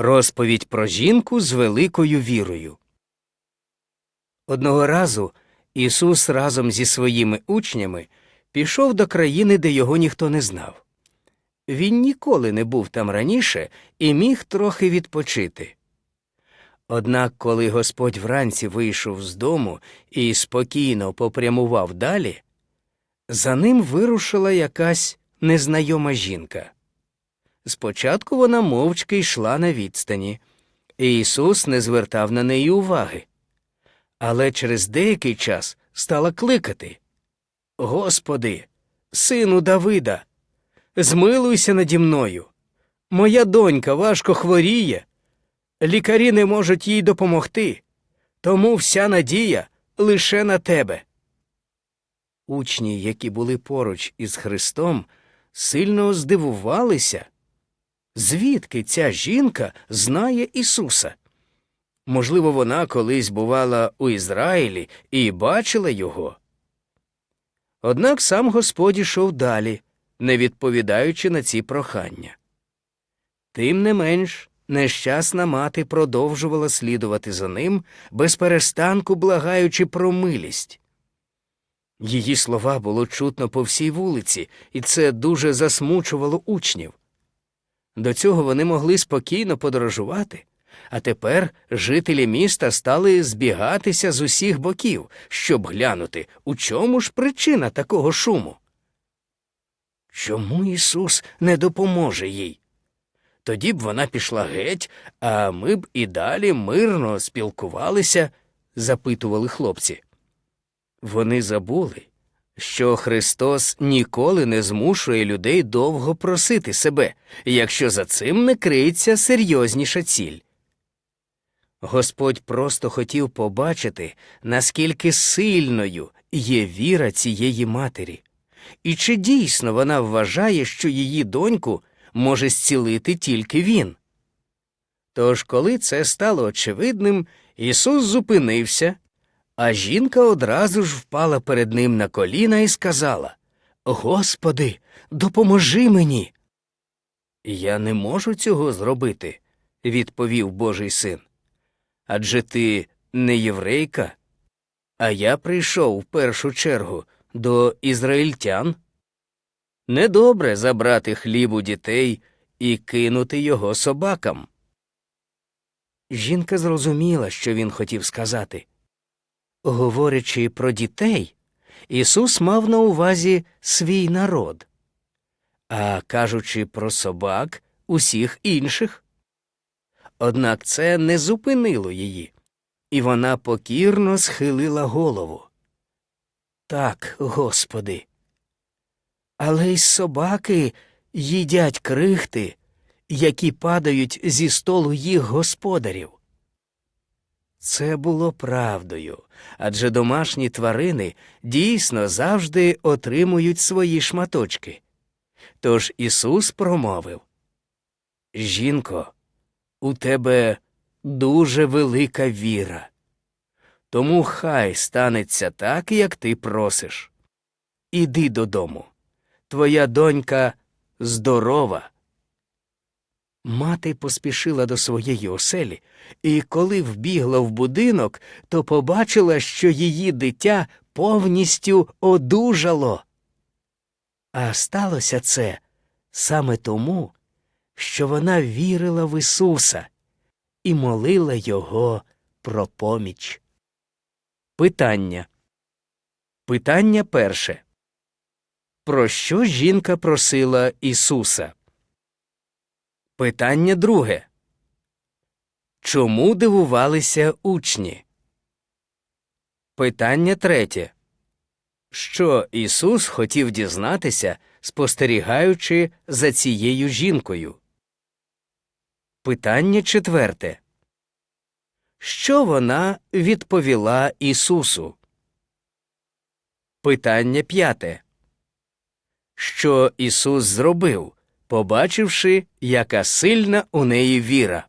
Розповідь про жінку з великою вірою. Одного разу Ісус разом зі своїми учнями пішов до країни, де його ніхто не знав. Він ніколи не був там раніше і міг трохи відпочити. Однак, коли Господь вранці вийшов з дому і спокійно попрямував далі, за ним вирушила якась незнайома жінка. Спочатку вона мовчки йшла на відстані, і Ісус не звертав на неї уваги. Але через деякий час стала кликати Господи, сину Давида, змилуйся наді мною. Моя донька важко хворіє. Лікарі не можуть їй допомогти, тому вся надія лише на тебе. Учні, які були поруч із Христом, сильно здивувалися, звідки ця жінка знає Ісуса. Можливо, вона колись бувала у Ізраїлі і бачила його. Однак сам Господь ішов далі, не відповідаючи на ці прохання. Тим не менш, нещасна мати продовжувала слідувати за ним, без перестанку благаючи про милість. Її слова було чутно по всій вулиці, і це дуже засмучувало учнів. До цього вони могли спокійно подорожувати, а тепер жителі міста стали збігатися з усіх боків, щоб глянути, у чому ж причина такого шуму. Чому Ісус не допоможе їй? Тоді б вона пішла геть, а ми б і далі мирно спілкувалися, запитували хлопці. Вони забули, що Христос ніколи не змушує людей довго просити себе, якщо за цим не криється серйозніша ціль. Господь просто хотів побачити, наскільки сильною є віра цієї матері, і чи дійсно вона вважає, що її доньку може зцілити тільки він. Тож, коли це стало очевидним, Ісус зупинився, а жінка одразу ж впала перед ним на коліна і сказала Господи, допоможи мені. Я не можу цього зробити, відповів Божий син. Адже ти не єврейка, а я прийшов в першу чергу до ізраїльтян. Недобре забрати хліб у дітей і кинути його собакам. Жінка зрозуміла, що він хотів сказати. Говорячи про дітей, Ісус мав на увазі свій народ, а кажучи про собак усіх інших. Однак це не зупинило її, і вона покірно схилила голову. Так, Господи. Але й собаки їдять крихти, які падають зі столу їх господарів. Це було правдою, адже домашні тварини дійсно завжди отримують свої шматочки. Тож Ісус промовив Жінко, у тебе дуже велика віра, тому хай станеться так, як ти просиш. Іди додому. Твоя донька здорова. Мати поспішила до своєї оселі, і коли вбігла в будинок, то побачила, що її дитя повністю одужало. А сталося це саме тому, що вона вірила в Ісуса і молила Його про поміч. Питання. Питання перше. Про що жінка просила Ісуса? Питання друге. Чому дивувалися учні? Питання третє. Що Ісус хотів дізнатися, спостерігаючи за цією жінкою? Питання четверте. Що вона відповіла Ісусу? Питання п'яте. Що Ісус зробив, побачивши, яка сильна у неї віра?